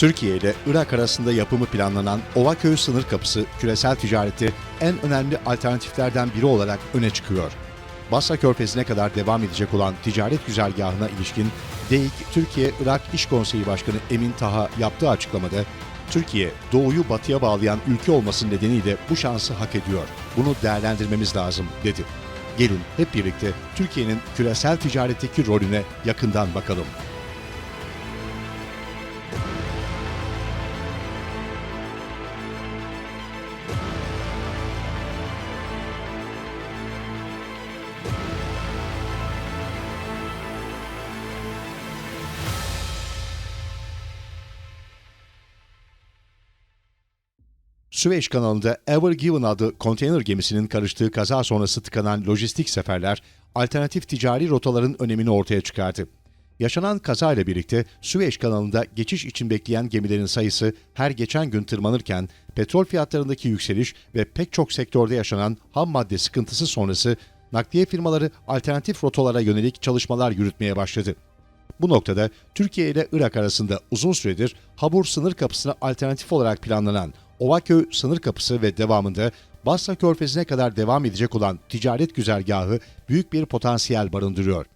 Türkiye ile Irak arasında yapımı planlanan Ovaköy sınır kapısı küresel ticarette en önemli alternatiflerden biri olarak öne çıkıyor. Basra Körfezi'ne kadar devam edecek olan ticaret güzergahına ilişkin DEİK Türkiye-Irak İş Konseyi Başkanı Emin Taha yaptığı açıklamada Türkiye, doğuyu batıya bağlayan ülke olması nedeniyle bu şansı hak ediyor. Bunu değerlendirmemiz lazım, dedi. Gelin hep birlikte Türkiye'nin küresel ticaretteki rolüne yakından bakalım. Süveyş kanalında Ever Given adlı konteyner gemisinin karıştığı kaza sonrası tıkanan lojistik seferler, alternatif ticari rotaların önemini ortaya çıkardı. Yaşanan kaza ile birlikte Süveyş kanalında geçiş için bekleyen gemilerin sayısı her geçen gün tırmanırken petrol fiyatlarındaki yükseliş ve pek çok sektörde yaşanan ham madde sıkıntısı sonrası nakliye firmaları alternatif rotalara yönelik çalışmalar yürütmeye başladı. Bu noktada Türkiye ile Irak arasında uzun süredir Habur sınır kapısına alternatif olarak planlanan Ovaköy sınır kapısı ve devamında Basra Körfezi'ne kadar devam edecek olan ticaret güzergahı büyük bir potansiyel barındırıyor.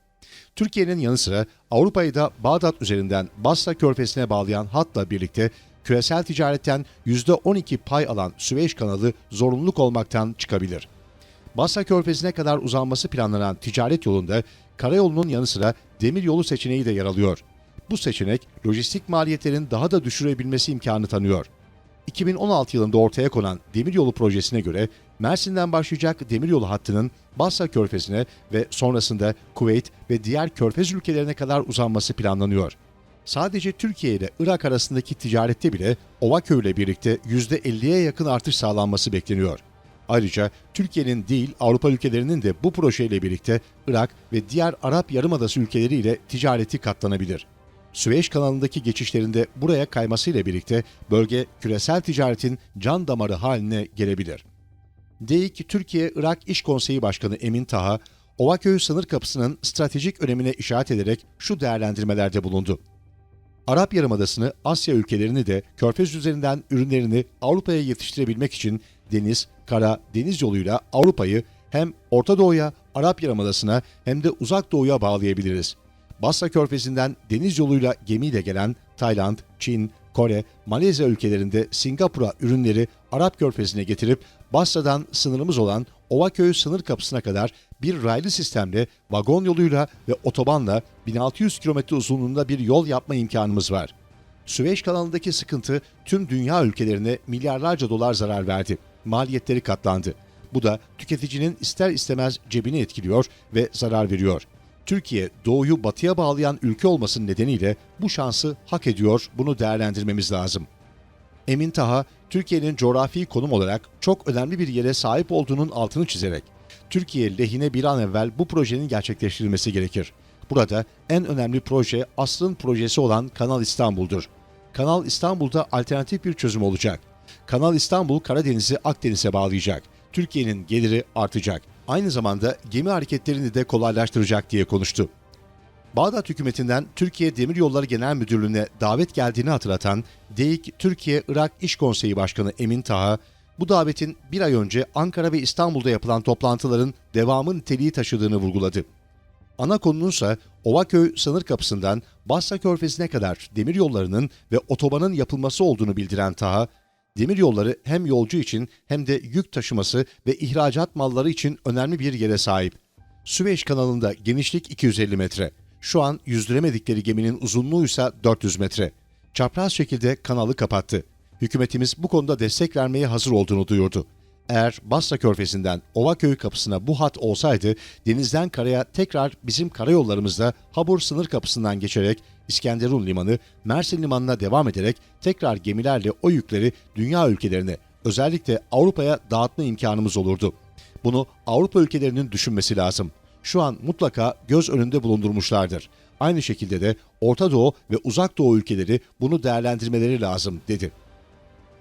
Türkiye'nin yanı sıra Avrupa'yı da Bağdat üzerinden Basra Körfezi'ne bağlayan hatla birlikte küresel ticaretten %12 pay alan Süveyş kanalı zorunluluk olmaktan çıkabilir. Basra Körfezi'ne kadar uzanması planlanan ticaret yolunda karayolunun yanı sıra demiryolu seçeneği de yer alıyor. Bu seçenek lojistik maliyetlerin daha da düşürebilmesi imkanı tanıyor. 2016 yılında ortaya konan demiryolu projesine göre Mersin'den başlayacak demiryolu hattının Basra Körfezi'ne ve sonrasında Kuveyt ve diğer körfez ülkelerine kadar uzanması planlanıyor. Sadece Türkiye ile Irak arasındaki ticarette bile Ovaköy ile birlikte %50'ye yakın artış sağlanması bekleniyor. Ayrıca Türkiye'nin değil Avrupa ülkelerinin de bu projeyle birlikte Irak ve diğer Arap Yarımadası ülkeleriyle ticareti katlanabilir. Süveyş kanalındaki geçişlerinde buraya kaymasıyla birlikte bölge küresel ticaretin can damarı haline gelebilir. DEİK Türkiye-Irak İş Konseyi Başkanı Emin Taha, Ovaköy sınır kapısının stratejik önemine işaret ederek şu değerlendirmelerde bulundu. Arap Yarımadası'nı, Asya ülkelerini de Körfez üzerinden ürünlerini Avrupa'ya yetiştirebilmek için deniz, kara, deniz yoluyla Avrupa'yı hem Orta Doğu'ya, Arap Yarımadası'na hem de Uzak Doğu'ya bağlayabiliriz. Basra Körfezi'nden deniz yoluyla gemiyle gelen Tayland, Çin, Kore, Malezya ülkelerinde Singapur'a ürünleri Arap Körfezi'ne getirip Basra'dan sınırımız olan Ovaköy sınır kapısına kadar bir raylı sistemle vagon yoluyla ve otobanla 1600 kilometre uzunluğunda bir yol yapma imkanımız var. Süveyş kanalındaki sıkıntı tüm dünya ülkelerine milyarlarca dolar zarar verdi. Maliyetleri katlandı. Bu da tüketicinin ister istemez cebini etkiliyor ve zarar veriyor. Türkiye doğuyu batıya bağlayan ülke olmasının nedeniyle bu şansı hak ediyor, bunu değerlendirmemiz lazım. Emin Taha, Türkiye'nin coğrafi konum olarak çok önemli bir yere sahip olduğunun altını çizerek, Türkiye lehine bir an evvel bu projenin gerçekleştirilmesi gerekir. Burada en önemli proje asrın projesi olan Kanal İstanbul'dur. Kanal İstanbul'da alternatif bir çözüm olacak. Kanal İstanbul Karadeniz'i Akdeniz'e bağlayacak. Türkiye'nin geliri artacak. Aynı zamanda gemi hareketlerini de kolaylaştıracak diye konuştu. Bağdat hükümetinden Türkiye Demiryolları Genel Müdürlüğü'ne davet geldiğini hatırlatan DEİK Türkiye-Irak İş Konseyi Başkanı Emin Taha, bu davetin bir ay önce Ankara ve İstanbul'da yapılan toplantıların devamı niteliği taşıdığını vurguladı. Ana konununsa Ovaköy sınır kapısından Basra Körfezi'ne kadar demiryollarının ve otobanın yapılması olduğunu bildiren Taha, demiryolları hem yolcu için hem de yük taşıması ve ihracat malları için önemli bir yere sahip. Süveyş kanalında genişlik 250 metre. Şu an yüzdüremedikleri geminin uzunluğu ise 400 metre. Çapraz şekilde kanalı kapattı. Hükümetimiz bu konuda destek vermeye hazır olduğunu duyurdu. Eğer Basra Körfezi'nden Ovaköy kapısına bu hat olsaydı denizden karaya tekrar bizim karayollarımızda Habur sınır kapısından geçerek İskenderun limanı, Mersin limanına devam ederek tekrar gemilerle o yükleri dünya ülkelerine özellikle Avrupa'ya dağıtma imkanımız olurdu. Bunu Avrupa ülkelerinin düşünmesi lazım. Şu an mutlaka göz önünde bulundurmuşlardır. Aynı şekilde de Orta Doğu ve Uzak Doğu ülkeleri bunu değerlendirmeleri lazım dedi.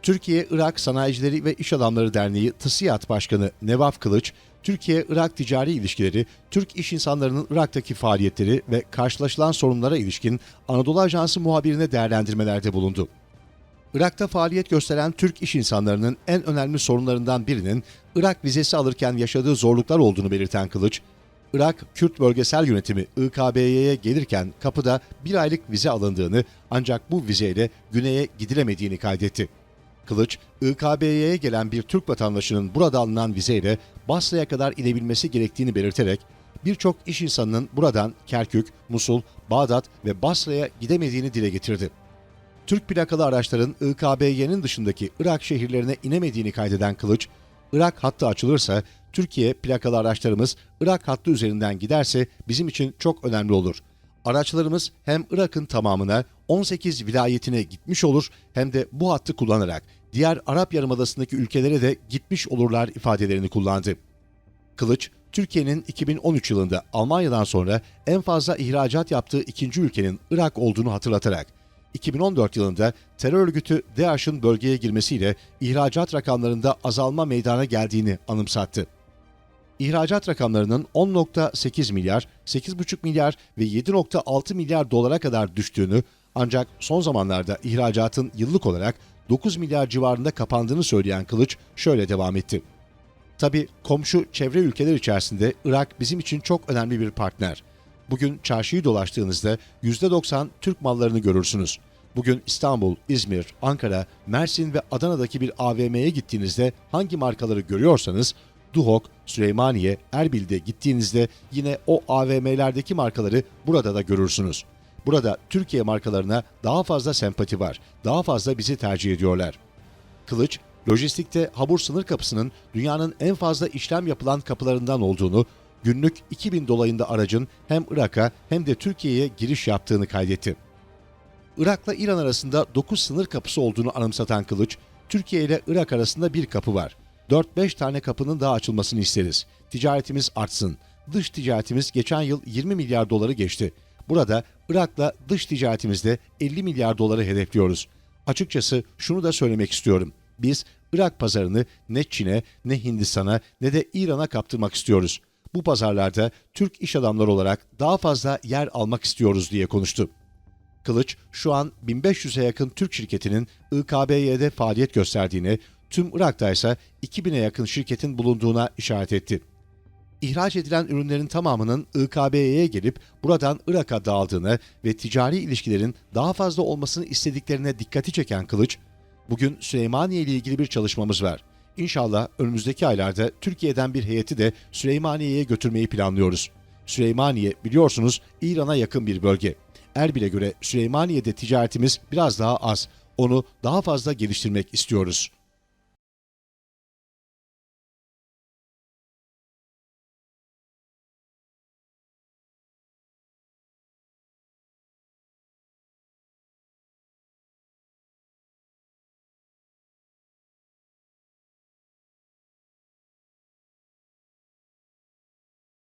Türkiye-Irak Sanayicileri ve İş Adamları Derneği TİSİAD Başkanı Nevaf Kılıç, Türkiye-Irak ticari ilişkileri, Türk iş insanlarının Irak'taki faaliyetleri ve karşılaşılan sorunlara ilişkin Anadolu Ajansı muhabirine değerlendirmelerde bulundu. Irak'ta faaliyet gösteren Türk iş insanlarının en önemli sorunlarından birinin Irak vizesi alırken yaşadığı zorluklar olduğunu belirten Kılıç, Irak Kürt Bölgesel Yönetimi IKB'ye gelirken kapıda bir aylık vize alındığını ancak bu vizeyle güneye gidilemediğini kaydetti. Kılıç, IKB'ye gelen bir Türk vatandaşının burada alınan vizeyle Basra'ya kadar inebilmesi gerektiğini belirterek birçok iş insanının buradan Kerkük, Musul, Bağdat ve Basra'ya gidemediğini dile getirdi. Türk plakalı araçların IKBY'nin dışındaki Irak şehirlerine inemediğini kaydeden Kılıç, Irak hattı açılırsa Türkiye plakalı araçlarımız Irak hattı üzerinden giderse bizim için çok önemli olur. Araçlarımız hem Irak'ın tamamına 18 vilayetine gitmiş olur hem de bu hattı kullanarak diğer Arap Yarımadası'ndaki ülkelere de gitmiş olurlar ifadelerini kullandı. Kılıç, Türkiye'nin 2013 yılında Almanya'dan sonra en fazla ihracat yaptığı ikinci ülkenin Irak olduğunu hatırlatarak, 2014 yılında terör örgütü DAEŞ'ın bölgeye girmesiyle ihracat rakamlarında azalma meydana geldiğini anımsattı. İhracat rakamlarının 10.8 milyar, 8.5 milyar ve 7.6 milyar dolara kadar düştüğünü ancak son zamanlarda ihracatın yıllık olarak 9 milyar civarında kapandığını söyleyen Kılıç şöyle devam etti. Tabi komşu çevre ülkeler içerisinde Irak bizim için çok önemli bir partner. Bugün çarşıyı dolaştığınızda %90 Türk mallarını görürsünüz. Bugün İstanbul, İzmir, Ankara, Mersin ve Adana'daki bir AVM'ye gittiğinizde hangi markaları görüyorsanız Duhok, Süleymaniye, Erbil'de gittiğinizde yine o AVM'lerdeki markaları burada da görürsünüz. Burada Türkiye markalarına daha fazla sempati var, daha fazla bizi tercih ediyorlar. Kılıç, lojistikte Habur sınır kapısının dünyanın en fazla işlem yapılan kapılarından olduğunu, günlük 2000 dolayında aracın hem Irak'a hem de Türkiye'ye giriş yaptığını kaydetti. Irak'la İran arasında 9 sınır kapısı olduğunu anımsatan Kılıç, Türkiye ile Irak arasında bir kapı var. 4-5 tane kapının daha açılmasını isteriz. Ticaretimiz artsın. Dış ticaretimiz geçen yıl 20 milyar doları geçti. Burada Irak'la dış ticaretimizde 50 milyar doları hedefliyoruz. Açıkçası şunu da söylemek istiyorum. Biz Irak pazarını ne Çin'e, ne Hindistan'a, ne de İran'a kaptırmak istiyoruz. Bu pazarlarda Türk iş adamları olarak daha fazla yer almak istiyoruz diye konuştu. Kılıç şu an 1500'e yakın Türk şirketinin IKBY'de faaliyet gösterdiğini, tüm Irak'ta ise 2000'e yakın şirketin bulunduğuna işaret etti. İhraç edilen ürünlerin tamamının IKB'ye gelip buradan Irak'a dağıldığını ve ticari ilişkilerin daha fazla olmasını istediklerine dikkati çeken Kılıç, bugün Süleymaniye ile ilgili bir çalışmamız var. İnşallah önümüzdeki aylarda Türkiye'den bir heyeti de Süleymaniye'ye götürmeyi planlıyoruz. Süleymaniye biliyorsunuz İran'a yakın bir bölge. Erbil'e göre Süleymaniye'de ticaretimiz biraz daha az. Onu daha fazla geliştirmek istiyoruz.